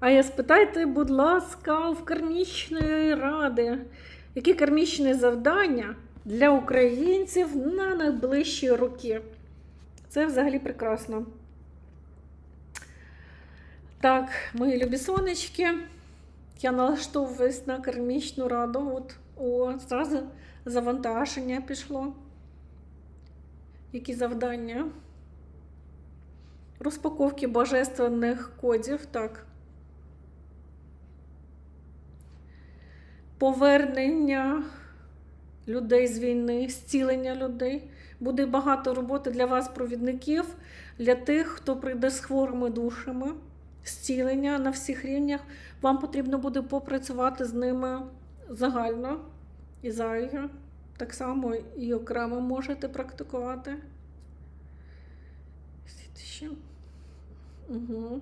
А я спитайте, будь ласка, в кармічної ради, які кармічні завдання для українців на найближчі роки? Це взагалі прекрасно. Так, мої любі сонечки, я налаштовуюсь на кармічну раду. От, о, зразу завантаження пішло. Які завдання? Розпаковки божественних кодів, так. Повернення людей з війни, зцілення людей. Буде багато роботи для вас, провідників, для тих, хто прийде з хворими душами, зцілення на всіх рівнях. Вам потрібно буде попрацювати з ними загально і зайга. Так само і окремо можете практикувати. Ще. Угу.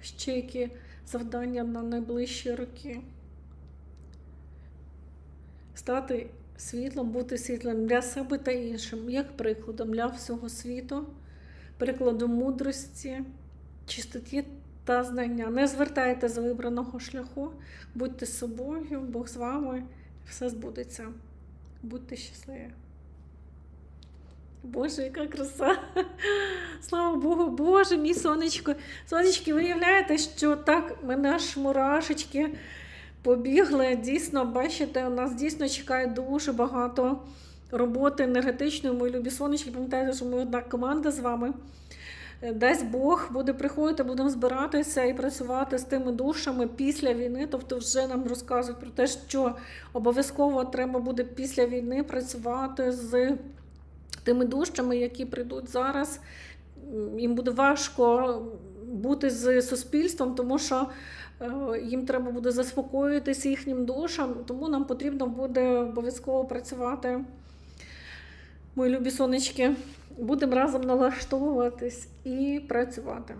Ще які завдання на найближчі роки. Стати світлом, бути світлом для себе та іншим, як прикладом для всього світу, прикладом мудрості, чистоті та знання. Не звертайте з вибраного шляху, будьте собою, Бог з вами, все збудеться. Будьте щасливі. Боже, яка краса! Слава Богу, Боже, мій сонечко. Сонечки, виявляєте, що так мене аж мурашечки побігли. Дійсно, бачите, у нас дійсно чекає дуже багато роботи енергетичної. Мої любі сонечки. Пам'ятаєте, що ми одна команда з вами. Дасть Бог буде приходити, будемо збиратися і працювати з тими душами після війни. Тобто, вже нам розказують про те, що обов'язково треба буде після війни працювати з тими дужчами, які прийдуть зараз. Їм буде важко бути з суспільством, тому що е, їм треба буде заспокоїтися їхнім душам, тому нам потрібно буде обов'язково працювати. Мої любі сонечки, будемо разом налаштовуватись і працювати.